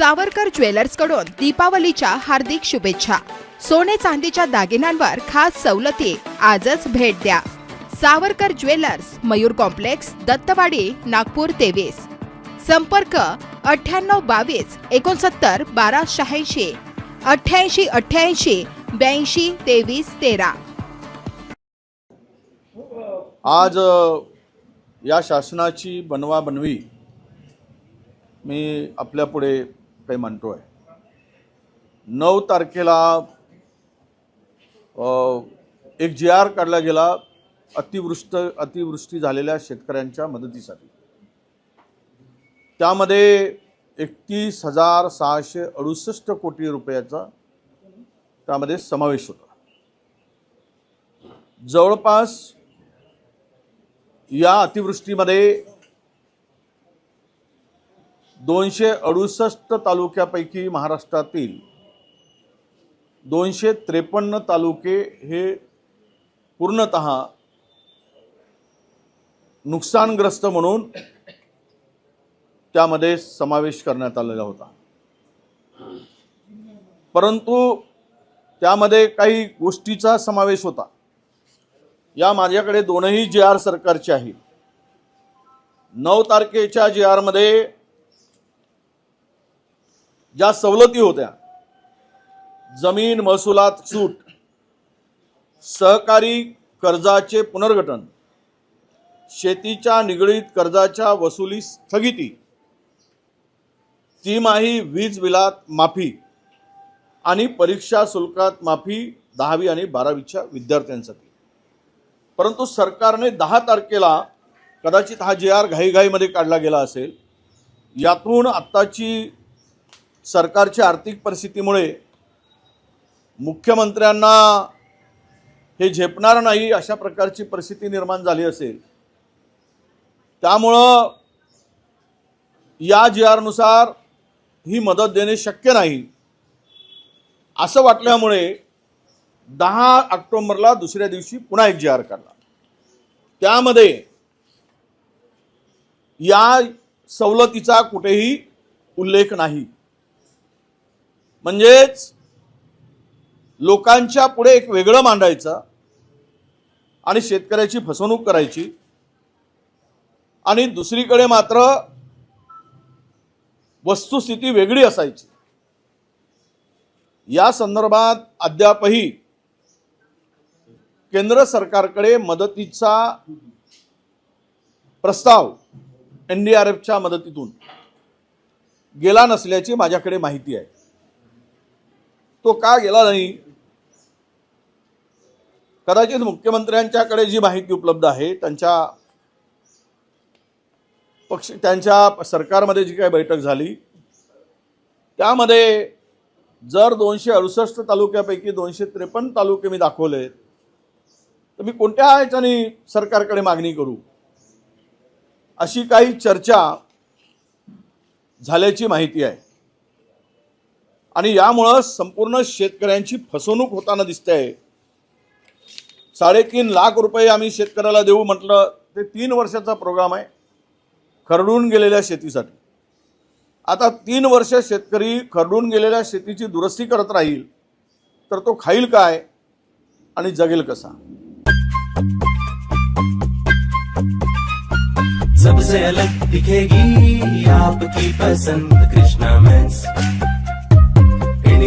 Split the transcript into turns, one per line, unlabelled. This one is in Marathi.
सावरकर ज्वेलर्सकडून दीपावलीच्या हार्दिक शुभेच्छा. सोने चांदीच्या दागिन्यांवर खास सवलती आजच भेट द्या. सावरकर ज्वेलर्स मयूर कॉम्प्लेक्स दत्तवाडी नागपूर तेवीस. संपर्क अठ्ठ्याण्णव बावीस एकोणसत्तर बारा शहाऐंशी. अठ्ठ्याऐंशी अठ्ठ्याऐंशी ब्याऐंशी तेवीस तेरा.
आज या शासनाची बनवाबनवी मी आपल्यापुढे काही मांडतो आहे नऊ तारखेला एक जी आर काढला गेला अतिवृष्ट अतिवृष्टी झालेल्या शेतकऱ्यांच्या मदतीसाठी. त्यामध्ये एकतीस हजार सहाशे अडुसष्ट कोटी रुपयाचा त्यामध्ये समावेश होता. जवळपास या अतिवृष्टीमध्ये दोनशे अडुसष्ट तालुक्यापैकी महाराष्ट्रातील दोनशे त्रेपन्न तालुके हे पूर्णत नुकसानग्रस्त म्हणून त्यामध्ये समावेश करण्यात आलेला होता. परंतु त्यामध्ये काही गोष्टीचा समावेश होता. या माझ्याकडे दोनही जे आर सरकारचे आहेत. नऊ तारखेच्या जे आरमध्ये ज्या सवलती होत्या जमीन महसुलात सूट सहकारी कर्जाचे पुनर्गठन शेतीच्या निगडीत कर्जाच्या वसुली स्थगिती तिमाही वीज बिलात माफी आणि परीक्षा शुल्कात माफी दहावी आणि बारावीच्या विद्यार्थ्यांसाठी. परंतु सरकारने दहा तारखेला कदाचित हा जे आर घाईघाईमध्ये काढला गेला असेल यातून आत्ताची सरकारची आर्थिक परिस्थितीमुळे मुख्यमंत्र्यांना हे झेपणार नाही अशा प्रकारची परिस्थिती निर्माण झाली असेल. त्यामुळं या जी आरनुसार ही मदत देणे शक्य नाही. असं वाटल्यामुळे दहा ऑक्टोंबरला दुसऱ्या दिवशी पुन्हा एक जी आर काढला त्यामध्ये या सवलतीचा कुठेही उल्लेख नाही. म्हणजेच लोकांच्या पुढे एक वेगळं मांडायचं आणि शेतकऱ्याची फसवणूक करायची. आणि दुसरीकडे मात्र वस्तुस्थिती वेगळी असायची. या संदर्भात अद्यापही केंद्र सरकारकडे मदतीचा प्रस्ताव एन डी आर एफच्या मदतीतून गेला नसल्याची माझ्याकडे माहिती आहे. तो का गेला नाही? कदाचित मुख्यमंत्र्यांच्याकडे जी माहिती उपलब्ध आहे त्यांच्या पक्ष त्यांच्या सरकारमध्ये जी काही बैठक झाली त्यामध्ये जर दोनशे अडुसष्ट तालुक्यापैकी दोनशे त्रेपन्न तालुके मी दाखवले तर मी कोणत्या ह्याच्याने सरकारकडे मागणी करू? अशी काही चर्चा झाल्याची माहिती आहे. आणि यामुळं संपूर्ण शेतकऱ्यांची फसवणूक होताना दिसते आहे साडेतीन लाख रुपये आम्ही शेतकऱ्याला देऊ म्हटलं ते तीन वर्षाचा प्रोग्राम आहे. खरडून गेलेल्या शेतीसाठी. आता तीन वर्ष शेतकरी खरडून गेलेल्या शेतीची दुरुस्ती करत राहील तर तो खाईल काय आणि जगेल कसा?
सबसे अलग दिखेगी आपकी पसंद कृष्णा मेंस